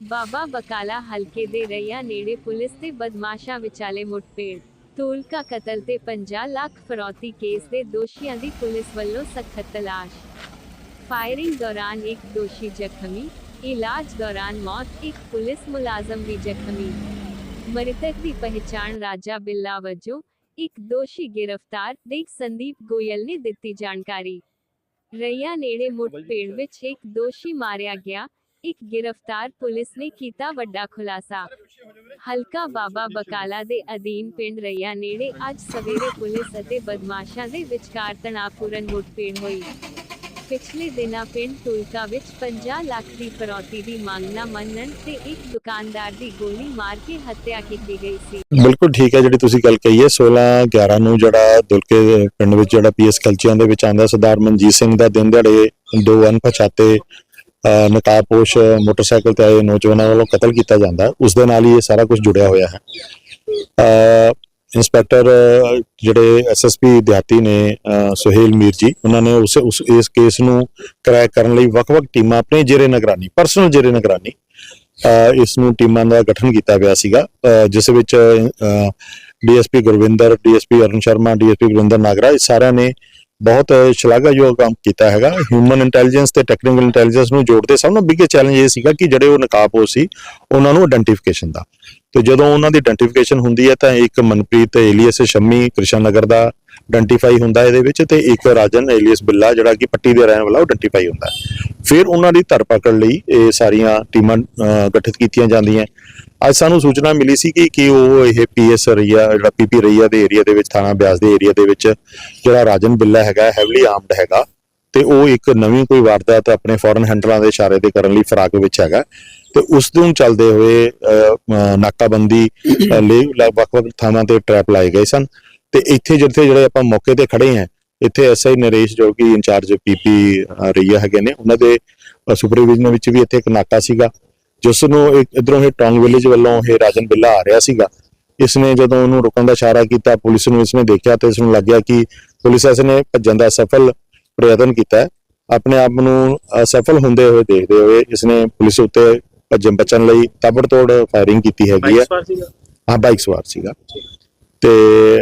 ਬਾਬਾ ਬਕਾਲਾ ਹਲਕੇ ਦੇ ਰਈਆ ਨੇੜੇ ਪੁਲਿਸ ਤੇ ਬਦਮਾਸ਼ਾਂ ਵਿਚਾਲੇ ਮੁੱਠਭੇੜ ਤੂਲਕਾ ਕਤਲ ਤੇ 50 ਲੱਖ ਫਰੌਤੀ ਕੇਸ ਦੇ ਦੋਸ਼ੀਆਂ ਦੀ ਪੁਲਿਸ ਵੱਲੋਂ ਸਖਤ ਤਲਾਸ਼। ਫਾਇਰਿੰਗ ਦੌਰਾਨ ਇੱਕ ਦੋਸ਼ੀ ਜ਼ਖਮੀ ਇਲਾਜ ਦੌਰਾਨ ਮੌਤ ਇੱਕ ਪੁਲਿਸ ਮੁਲਾਜ਼ਮ ਵੀ ਜ਼ਖਮੀ। ਮ੍ਰਿਤਕ ਦੀ ਪਹਿਚਾਣ ਰਾਜਾ ਬਿੱਲਾ ਵਜੋਂ ਇੱਕ ਦੋਸ਼ੀ ਗ੍ਰਿਫਤਾਰ ਦੇਖ ਸੰਦੀਪ ਗੋਇਲ ਨੇ ਦਿੱਤੀ ਜਾਣਕਾਰੀ। ਰਈਆ ਨੇੜੇ ਮੁੱਠਭੇੜ ਵਿੱਚ ਇੱਕ ਦੋਸ਼ੀ ਮਾਰਿਆ ਗਿਆ ਇੱਕ ਗ੍ਰਿਫਤਾਰ ਪੁਲਿਸ ਨੇ ਕੀਤਾ ਵੱਡਾ ਖੁਲਾਸਾ। ਹਲਕਾ ਬਾਬਾ ਬਕਾਲਾ ਦੇ ਅਧੀਨ ਪਿੰਡ ਰਈਆ ਨੇੜੇ ਅੱਜ ਸਵੇਰੇ ਪੁਲਿਸ ਅਤੇ ਬਦਮਾਸ਼ਾਂ ਦੇ ਵਿਚਕਾਰ ਤਣਾਅਪੂਰਨ ਮੁੱਠਭੇੜ ਹੋਈ। ਪਿਛਲੇ ਦਿਨਾਂ ਪਿੰਡ ਤੁਲਕਾ ਵਿੱਚ 50 ਲੱਖ ਦੀ ਫਰੌਤੀ ਦੀ ਮੰਗ ਨਾ ਮੰਨਣ ਤੇ ਇੱਕ ਦੁਕਾਨਦਾਰ ਦੀ ਗੋਲੀ ਮਾਰ ਕੇ ਹੱਤਿਆ ਕੀਤੀ ਗਈ ਸੀ। ਬਿਲਕੁਲ ਠੀਕ ਹੈ, ਜਿਹੜੀ ਤੁਸੀਂ ਗੱਲ ਕਹੀ ਹੈ 16 11 ਨੂੰ ਜਿਹੜਾ ਦੁਲਕੇ ਪਿੰਡ ਵਿੱਚ ਜਿਹੜਾ ਪੀਐਸ ਕਲਚੀਆਂ ਦੇ ਵਿੱਚ ਆਂਦਾ ਸਰਦਾਰ ਮਨਜੀਤ ਸਿੰਘ ਦਾ ਦਿਨ ਦਿਹਾੜੇ ਦੋ ਅਣਪਛਾਤੇ ਨਕਾਬਪੋਸ਼ ਮੋਟਰਸਾਈਕਲ ਤੇ ਆਏ ਨੌਜਵਾਨਾਂ ਵੱਲੋਂ ਕਤਲ ਕੀਤਾ ਜਾਂਦਾ ਹੈ। ਉਸ ਦੇ ਨਾਲ ਹੀ ਇਹ ਸਾਰਾ ਕੁਝ ਜੁੜਿਆ ਹੋਇਆ ਹੈ ਅਹ, ਇੰਸਪੈਕਟਰ ਅਹ, ਜਿਹੜੇ ਐਸਐਸਪੀ ਦਿਹਾਤੀ ਨੇ ਸੁਹੇਲ ਮੀਰ ਜੀ ਉਹਨਾਂ ਨੇ ਉਸ ਉਸ ਇਸ ਕੇਸ ਨੂੰ ਕਰੈਕ ਕਰਨ ਲਈ ਵੱਖ-ਵੱਖ ਟੀਮਾਂ ਆਪਣੇ ਜੇਰੇ ਨਿਗਰਾਨੀ ਪਰਸਨਲ ਜੇਰੇ ਨਿਗਰਾਨੀ ਅਹ ਇਸ ਨੂੰ ਟੀਮਾਂ ਦਾ ਗਠਨ ਕੀਤਾ ਗਿਆ ਸੀਗਾ ਜਿਸ ਵਿੱਚ DSP Gurvinder DSP Arun Sharma DSP Gurinder Nagra ਇਹ ਸਾਰਿਆਂ ਨੇ ਬਹੁਤ ਸ਼ਲਾਘਾਯੋਗ ਕੰਮ ਕੀਤਾ ਹੈਗਾ। ਹਿਊਮਨ ਇੰਟੈਲੀਜੈਂਸ ਤੇ ਟੈਕਨੀਕਲ ਇੰਟੈਲੀਜੈਂਸ ਨੂੰ ਜੋੜਦੇ ਸਭ ਤੋਂ ਬਿగ్గੇਸਟ ਚੈਲੰਜ ਇਹ ਸੀਗਾ ਕਿ ਜਿਹੜੇ ਉਹ ਨਕਾਬਪੋਸ਼ ਸੀ, ਉਹਨਾਂ ਨੂੰ ਆਇਡੈਂਟੀਫਿਕੇਸ਼ਨ ਦਾ। ਤੇ ਜਦੋਂ ਉਹਨਾਂ ਦੀ ਆਇਡੈਂਟੀਫਿਕੇਸ਼ਨ ਹੁੰਦੀ ਹੈ ਤਾਂ ਇੱਕ ਮਨਪ੍ਰੀਤ, ਏਲੀਅਸ, ਸ਼ੰਮੀ ਕ੍ਰਿਸ਼ਨ ਨਗਰ ਦਾ ਆਇਡੈਂਟੀਫਾਈ ਹੁੰਦਾ ਇਹਦੇ ਵਿੱਚ ਤੇ ਇੱਕ ਰਾਜਨ ਏਲੀਅਸ ਬਿੱਲਾ ਜਿਹੜਾ ਕਿ ਪੱਟੀ ਦੇ ਰਹਿਣ ਵਾਲਾ ਉਹ ਆਇਡੈਂਟੀਫਾਈ ਹੁੰਦਾ ਫਿਰ ਉਹਨਾਂ ਦੀ ਧਰਪਕੜ ਲਈ ਇਹ ਸਾਰੀਆਂ ਟੀਮਾਂ ਗਠਿਤ ਕੀਤੀਆਂ ਜਾਂਦੀਆਂ ਅੱਜ ਸਾਨੂੰ ਸੂਚਨਾ ਮਿਲੀ ਸੀ ਕਿ ਕਿ ਉਹ ਇਹ ਪੀਐਸ ਰਈਆ, ਜਿਹੜਾ ਪੀਪੀ ਰਈਆ ਦੇ ਏਰੀਆ ਦੇ ਵਿੱਚ, ਥਾਣਾ ਬਿਆਸ ਦੇ ਏਰੀਆ ਦੇ ਵਿੱਚ ਜਿਹੜਾ ਰਾਜਨ ਬਿੱਲਾ ਹੈਗਾ ਹੈਵਲੀ ਆਰਮਡ ਹੈਗਾ ਤੇ ਉਹ ਇੱਕ ਨਵੀਂ ਕੋਈ ਵਾਰਦਾਤ ਆਪਣੇ ਫੋਰਨ ਹੈਂਡਲਾਂ ਦੇ ਇਸ਼ਾਰੇ ਤੇ ਕਰਨ ਲਈ ਫਰਾਕ ਵਿੱਚ ਹੈਗਾ ਤੇ ਉਸ ਨੂੰ ਚੱਲਦੇ ਹੋਏ ਨਾਕਾਬੰਦੀ ਲਈ ਵੱਖ-ਵੱਖ ਥਾਵਾਂ ਤੇ ਟ੍ਰੈਪ ਲਾਏ ਗਏ ਸਨ। ਤੇ ਇੱਥੇ ਜਿੱਥੇ ਜਿਹੜੇ ਆਪਾਂ ਮੌਕੇ ਤੇ ਖੜੇ ਹਾਂ ਇੱਥੇ ਐਸਆਈ ਨਰੇਸ਼ ਜੋ ਕਿ ਇੰਚਾਰਜ ਪੀਪੀ ਰਈਆ ਹੈਗੇ ਨੇ ਉਹਨਾਂ ਦੇ ਸੁਪਰਵਿਜ਼ਨ ਵਿੱਚ ਵੀ ਇੱਥੇ ਇੱਕ ਨਾਕਾ ਸੀਗਾ ਜਿਸ ਨੂੰ ਇਧਰੋਂ ਇਹ ਟੌਂਗ ਵਿਲੇਜ ਵੱਲੋਂ ਇਹ ਰਾਜਨ ਬਿੱਲਾ ਆ ਰਿਹਾ ਸੀਗਾ। ਇਸ ਨੇ ਜਦੋਂ ਉਹਨੂੰ ਰੁਕਣ ਦਾ ਇਸ਼ਾਰਾ ਕੀਤਾ ਪੁਲਿਸ ਨੂੰ ਇਸਨੇ ਦੇਖਿਆ ਤੇ ਇਸ ਨੂੰ ਲੱਗਿਆ ਕਿ ਪੁਲਿਸ ਇਸ ਨੇ ਭੱਜਣ ਦਾ ਸਫਲ ਪ੍ਰਯਤਨ ਕੀਤਾ। ਆਪਣੇ ਆਪ ਨੂੰ ਅਸਫਲ ਹੁੰਦੇ ਹੋਏ ਦੇਖਦੇ ਹੋਏ ਇਸਨੇ ਪੁਲਿਸ ਉੱਤੇ ਭੱਜਣ ਬਚਣ ਲਈ ਤਾਬੜਤੋੜ ਫਾਇਰਿੰਗ ਕੀਤੀ ਹੈਗੀ ਹੈ ਹਾਂ ਬਾਈਕ ਸਵਾਰ ਸੀਗਾ। ਤੇ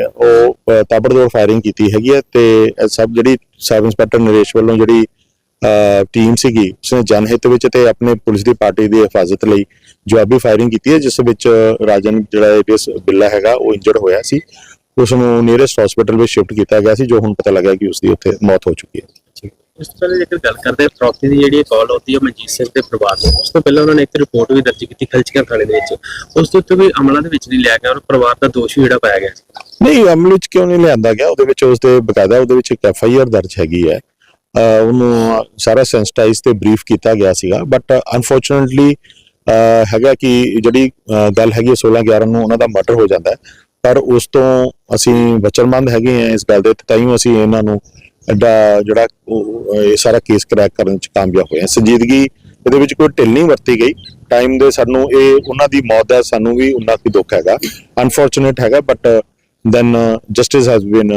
ਉਹ ਤਾਬੜਤੋੜ ਫਾਇਰਿੰਗ ਕੀਤੀ ਹੈਗੀ ਹੈ ਤੇ ਸਭ ਜਿਹੜੀ ਸਬ ਇੰਸਪੈਕਟਰ ਨਰੇਸ਼ ਵੱਲੋਂ ਜਿਹੜੀ ਟੀਮ ਸੀਗੀ, ਉਸਨੇ ਜਨਹਿਤ ਵਿੱਚ ਤੇ ਆਪਣੇ ਪੁਲਿਸ ਦੀ ਪਾਰਟੀ ਦੀ ਹਿਫਾਜ਼ਤ ਲਈ ਜਵਾਬੀ ਫਾਇਰਿੰਗ ਕੀਤੀ ਹੈ, ਜਿਸ ਵਿੱਚ ਰਾਜਨ ਜਿਹੜਾ ਏਡੀਐਸ ਬਿੱਲਾ ਹੈਗਾ, ਉਹ ਇੰਜਰਡ ਹੋਇਆ ਸੀ। ਉਸ ਨੂੰ ਨੀਅਰੈਸਟ ਹਸਪੀਟਲ ਵਿੱਚ ਸ਼ਿਫਟ ਕੀਤਾ ਗਿਆ ਸੀ, ਜੋ ਹੁਣ ਪਤਾ ਲੱਗਾ ਕਿ ਉਸ ਦੀ ਉੱਥੇ ਮੌਤ ਹੋ ਚੁੱਕੀ ਹੈ। ਇਸ ਤੋਂ ਪਹਿਲੇ ਜੇਕਰ ਗੱਲ ਕਰਦੇ ਹਾਂ ਫਰੌਤੀ ਦੀ ਜਿਹੜੀ ਕਾਲ ਹੁੰਦੀ ਹੈ ਮਨਜੀਤ ਸਿੰਘ ਦੇ ਪਰਿਵਾਰ ਨੂੰ। ਉਸ ਤੋਂ ਪਹਿਲਾਂ ਉਹਨਾਂ ਨੇ ਇੱਕ ਰਿਪੋਰਟ ਵੀ ਦਰਜ ਕੀਤੀ ਖਲਚੀਆਂ ਥਾਣੇ ਦੇ ਵਿੱਚ। ਉਸ ਦੇ ਉੱਤੇ ਵੀ ਅਮਲਾਂ ਦੇ ਵਿੱਚ ਨਹੀਂ ਲਿਆ ਗਿਆ ਔਰ ਪਰਿਵਾਰ ਦਾ ਦੋਸ਼ ਵੀ ਜਿਹੜਾ ਪਾਇਆ ਗਿਆ ਨਹੀਂ, ਅਮਲ ਵਿੱਚ ਕਿਉਂ ਨਹੀਂ ਲਿਆਂਦਾ ਗਿਆ? ਉਹਦੇ ਵਿੱਚ ਉਸ ਦੇ ਬਕਾਇਦਾ ਉਹਦੇ ਵਿੱਚ ਇੱਕ ਐਫ ਆਈ ਆਰ ਦਰਜ ਹੈਗੀ ਹੈ। ਉਹਨੂੰ ਸਾਰਾ ਸੈਂਸਿਟਾਈਜ਼ ਤੇ ਬਰੀਫ ਕੀਤਾ ਗਿਆ ਸੀਗਾ। ਬਟ ਅਨਫੋਰਚੂਨਟਲੀ ਹੈਗਾ ਕਿ ਜਿਹੜੀ ਗੱਲ ਹੈਗੀ ਹੈ 16 11 ਨੂੰ ਉਹਨਾਂ ਦਾ ਮਰਡਰ ਹੋ ਜਾਂਦਾ ਪਰ ਉਸ ਤੋਂ ਅਸੀਂ ਵਚਨਬੰਦ ਹੈਗੇ ਆ ਇਸ ਗੱਲ ਦੇ ਤੇ ਤਾਈਓ ਅਸੀਂ ਇਹਨਾਂ ਨੂੰ ਐਡਾ ਜਿਹੜਾ ਇਹ ਸਾਰਾ ਕੇਸ ਕਰੈਕ ਕਰਨ ਚ ਕਾਮਯਾਬ ਹੋਏ ਹਾਂ ਸੰਜੀਦਗੀ ਇਹਦੇ ਵਿੱਚ ਕੋਈ ਢਿੱਲ ਨਹੀਂ ਵਰਤੀ ਗਈ। ਟਾਈਮ ਦੇ ਸਾਨੂੰ ਇਹ ਉਹਨਾਂ ਦੀ ਮੌਤ ਦਾ ਸਾਨੂੰ ਵੀ ਉਨਾ ਕੀ ਦੁੱਖ ਹੈਗਾ। ਅਨਫੋਰਚੂਨੇਟ ਹੈਗਾ but then justice has been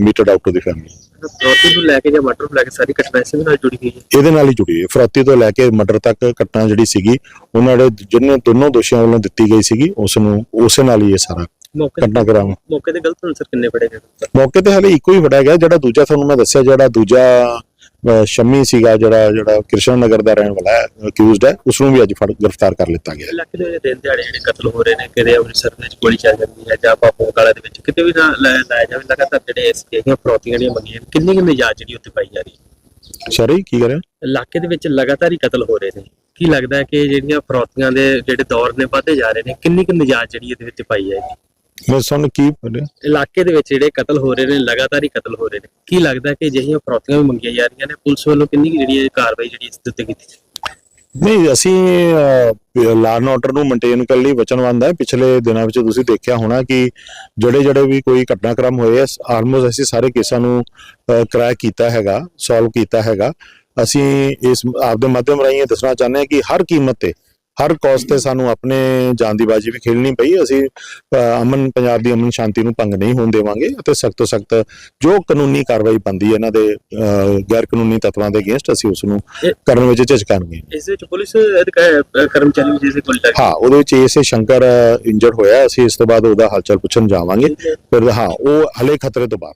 meted out to the family ਫਰੌਤੀ ਨੂੰ ਲੈ ਕੇ ਜਾਂ ਮਰਡਰ ਨੂੰ ਲੈ ਕੇ ਸਾਰੀ ਘਟਨਾ ਇਸੇ ਨਾਲ ਜੁੜੀ ਹੋਈ ਹੈ? ਇਹਦੇ ਨਾਲ ਹੀ ਜੁੜੀ ਹੈ। ਫਰੌਤੀ ਤੋਂ ਲੈ ਕੇ ਮਰਡਰ ਤੱਕ ਘਟਨਾ ਜਿਹੜੀ ਸੀਗੀ ਉਹਨਾਂ ਦੇ ਜਿਹਨੇ ਦੋਨੋਂ ਦੋਸ਼ੀਆਂ ਵੱਲੋਂ ਦਿੱਤੀ ਗਈ ਸੀਗੀ ਉਸ ਨੂੰ ਉਸੇ ਨਾਲ ਹੀ ਇਹ ਸਾਰਾ ਮੌਕੇ ਘਟਨਾ ਕਰਾਉਂ ਮੌਕੇ ਤੇ ਗਲਤ ਅਨਸਰ ਕਿੰਨੇ ਫੜੇ ਗਏ? ਮੌਕੇ ਤੇ ਹਲੇ ਇੱਕੋ ਹੀ ਫੜਿਆ ਗਿਆ ਜਿਹੜਾ ਦੂਜਾ ਤੁਹਾਨੂੰ ਮੈਂ ਦੱਸਿਆ ਜਿਹੜਾ ਦੂਜਾ ਸ਼ੰਮੀ ਸੀਗਾ ਜਿਹੜਾ ਜਿਹੜਾ ਕ੍ਰਿਸ਼ਨ ਨਗਰ ਦਾ ਰਹਿਣ ਵਾਲਾ ਹੈ ਅਕਿਊਜ਼ਡ ਹੈ ਉਸ ਨੂੰ ਵੀ ਅੱਜ ਫੜ ਗ੍ਰਿਫਤਾਰ ਕਰ ਲਿੱਤਾ ਗਿਆ। ਇਲਾਕੇ ਦੇ ਵਿੱਚ ਦਿਨ ਦਿਹਾੜੇ ਜਿਹੜੇ ਕਤਲ ਹੋ ਰਹੇ ਨੇ ਕਿਤੇ ਅੰਮ੍ਰਿਤਸਰ ਦੇ ਵਿੱਚ ਗੋਲੀ ਚੱਲ ਜਾਂਦੀ ਹੈ ਜਾਂ ਬਾਪੂ ਕਾਲਾ ਦੇ ਵਿੱਚ ਕਿਤੇ ਵੀ ਨਾ ਲੈ- ਲਾਇਆ ਜਾਵੇ ਲਗਾਤਾਰ ਜਿਹੜੇ ਇਸ ਜਿਹੜੀਆਂ ਫਰੌਤੀਆਂ ਜਿਹੜੀਆਂ ਮੰਗੀਆਂ ਕਿੰਨੀ ਕਿ ਨਿਜਾਤ ਜਿਹੜੀ ਉੱਤੇ ਪਾਈ ਜਾ ਰਹੀ ਹੈ? ਸੌਰੀ ਕੀ ਕਰਿਆ ਇਲਾਕੇ ਦੇ ਵਿੱਚ ਲਗਾਤਾਰ ਹੀ ਕਤਲ ਹੋ ਰਹੇ ਨੇ। ਕੀ ਲੱਗਦਾ ਹੈ ਕਿ ਜਿਹੜੀਆਂ ਫਰੌਤੀਆਂ ਦੇ ਜਿਹੜੇ ਦੌਰ ਨੇ ਵਧਦੇ ਜਾ ਰਹੇ ਨੇ ਕਿੰਨੀ ਕਿ ਨਿਜਾਤ ਜਿਹੜੀ ਇਹਦੇ ਵਿੱਚ ਪਾਈ ਜਾਏਗੀ ਮੈਂ ਤੁਹਾਨੂੰ ਕੀ ਬੋਲਿਆ ਇਲਾਕੇ ਦੇ ਵਿੱਚ ਜਿਹੜੇ ਕਤਲ ਹੋ ਰਹੇ ਨੇ ਲਗਾਤਾਰ ਹੀ ਕਤਲ ਹੋ ਰਹੇ ਨੇ ਕੀ ਲੱਗਦਾ ਕਿ ਅਜਿਹੀਆਂ ਫਰੌਤੀਆਂ ਵੀ ਮੰਗੀਆਂ ਜਾ ਰਹੀਆਂ ਨੇ? ਪੁਲਿਸ ਵੱਲੋਂ ਕਿੰਨੀ ਜਿਹੜੀ ਇਹ ਕਾਰਵਾਈ ਜਿਹੜੀ ਇਸ ਦੇ ਉੱਤੇ ਕੀਤੀ? ਨਹੀਂ ਅਸੀਂ ਲਾਰਨ ਆਰਡਰ ਨੂੰ ਮੇਨਟੇਨ ਕਰਨ ਲਈ ਵਚਨਬੰਦ ਹੈ। ਪਿਛਲੇ ਦਿਨਾਂ ਵਿੱਚ ਤੁਸੀਂ ਦੇਖਿਆ ਹੋਣਾ ਕਿ ਜਿਹੜੇ ਜਿਹੜੇ ਵੀ ਕੋਈ ਘਟਨਾਕ੍ਰਮ ਹੋਏ ਆਲਮੋਸਟ ਅਸੀਂ ਸਾਰੇ ਕੇਸਾਂ ਨੂੰ ਕ੍ਰੈਕ ਕੀਤਾ ਹੈਗਾ ਸੋਲਵ ਕੀਤਾ ਹੈਗਾ। ਅਸੀਂ ਇਸ ਆਪਦੇ ਮਾਧਿਅਮ ਰਾਹੀਂ ਦੱਸਣਾ ਚਾਹੁੰਦੇ ਹਾਂ ਕਿ ਹਰ ਕੀਮਤ ਤੇ ਹਰ ਕੌਸ ਤੇ ਸਾਨੂੰ ਆਪਣੇ ਜਾਨ ਦੀ ਬਾਜੀ ਵੀ ਖੇਲਣੀ ਪਈ। ਅਸੀਂ ਅਮਨ ਪੰਜਾਬ ਦੀ ਅਮਨ ਸ਼ਾਂਤੀ ਨੂੰ ਭੰਗ ਨਹੀਂ ਹੋਣ ਦੇਵਾਂਗੇ ਅਤੇ ਸਖਤ ਤੋਂ ਸਖਤ ਜੋ ਕਾਨੂੰਨੀ ਕਾਰਵਾਈ ਬੰਦੀ ਇਹਨਾਂ ਦੇ ਗੈਰ ਕਾਨੂੰਨੀ ਤੱਤਵਾਂ ਦੇ ਅਗੇਂਸਟ ਅਸੀਂ ਉਸ ਨੂੰ ਕਰਨ ਵਿੱਚ ਝਿਜਕਾਂਗੇ ਇਸ ਵਿੱਚ ਪੁਲਿਸ ਕਰਮਚਾਰੀ ਵੀ ਜਿਸੇ ਲੱਗੀ। ਹਾਂ ਉਹਦੇ ਵਿੱਚ ਏਸੇ ਸ਼ੰਕਰ ਇੰਜਰਡ ਹੋਇਆ। ਅਸੀਂ ਇਸ ਤੋਂ ਬਾਅਦ ਉਹਦਾ ਹਾਲਚਲ ਪੁੱਛਣ ਜਾਵਾਂਗੇ। ਫਿਰ ਹਾਂ ਉਹ ਹਲੇ ਖਤਰੇ ਤੋਂ ਬਾਹਰ।